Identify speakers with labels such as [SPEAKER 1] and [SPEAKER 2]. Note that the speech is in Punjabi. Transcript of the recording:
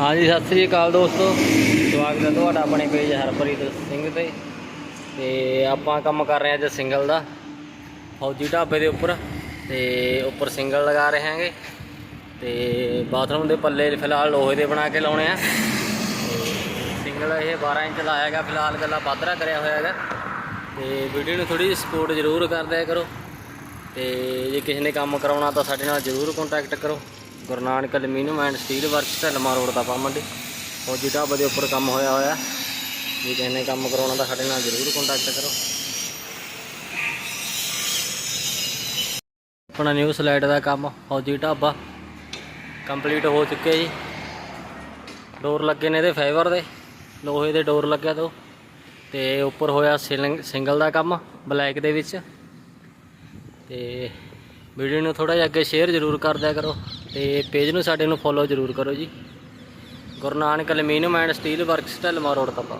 [SPEAKER 1] ਹਾਂਜੀ, ਸਤਿ ਸ੍ਰੀ ਅਕਾਲ ਦੋਸਤੋ। ਸਵਾਗਤ ਹੈ ਤੁਹਾਡਾ ਆਪਣੇ ਪੇਜ ਹਰਪ੍ਰੀਤ ਸਿੰਘ ਤੇ। ਤੇ ਆਪਾਂ ਕੰਮ ਕਰ ਰਹੇ ਹਾਂ ਅੱਜ ਸਿੰਗਲ ਦਾ, ਫੌਜੀ ਢਾਬੇ ਦੇ ਉੱਪਰ। ਤੇ ਉੱਪਰ ਸਿੰਗਲ ਲਗਾ ਰਹੇ ਹਾਂਗੇ। ਤੇ ਬਾਥਰੂਮ ਦੇ ਪੱਲੇ ਫਿਲਹਾਲ ਲੋਹੇ ਦੇ ਬਣਾ ਕੇ ਲਾਉਣੇ ਆ। ਸਿੰਗਲ ਇਹ 12 ਇੰਚ ਲਾਇਆ ਹੈਗਾ, ਫਿਲਹਾਲ ਗੱਲਾ ਪਾਦਰਾ ਕਰਿਆ ਹੋਇਆ ਹੈਗਾ। ਤੇ ਵੀਡੀਓ ਨੂੰ ਥੋੜੀ ਸਪੋਰਟ ਜ਼ਰੂਰ ਕਰ ਕਰੋ। ਤੇ ਜੇ ਕਿਸੇ ਨੇ ਕੰਮ ਕਰਾਉਣਾ ਤਾਂ ਸਾਡੇ ਨਾਲ ਜ਼ਰੂਰ ਕੰਟੈਕਟ ਕਰੋ। Guru Nanak aluminium and steel works Dhalma road ਦਾ ਮੰਡੀ। ਫੌਜੀ ਢਾਬੇ ਦੇ ਉੱਪਰ ਕੰਮ ਹੋਇਆ ਹੋਇਆ। ਜੇ ਕਿਸੇ ਨੇ ਕੰਮ ਕਰਾਉਣਾ ਤਾਂ ਸਾਡੇ ਨਾਲ ਜ਼ਰੂਰ ਕੰਟੈਕਟ ਕਰੋ। ਆਪਣਾ ਨਿਊ ਸਲਾਈਡ ਦਾ ਕੰਮ, ਫੌਜੀ ਢਾਬਾ। ਕੰਪਲੀਟ ਹੋ ਚੁੱਕਿਆ ਜੀ। ਡੋਰ ਲੱਗੇ ਨੇ ਇਹਦੇ ਫਾਈਬਰ ਦੇ। ਲੋਹੇ ਦੇ ਡੋਰ ਲੱਗਿਆ ਦੋ। ਤੇ ਉੱਪਰ ਹੋਇਆ ਸਿਲਿੰਗ- ਸਿੰਗਲ ਦਾ ਕੰਮ ਬਲੈਕ ਦੇ ਵਿੱਚ। ਤੇ ਵੀਡੀਓ ਨੂੰ ਥੋੜਾ ਜਿਹਾ ਅੱਗੇ ਸ਼ੇਅਰ ਜ਼ਰੂਰ ਕਰ ਦਿਆ ਕਰੋ। ਤੇ ਪੇਜ ਨੂੰ ਸਾਡੇ ਨੂੰ ਫੋਲੋ ਜ਼ਰੂਰ ਕਰੋ ਜੀ। Guru Nanak aluminium and steel works Dhalma road ਤੱਕ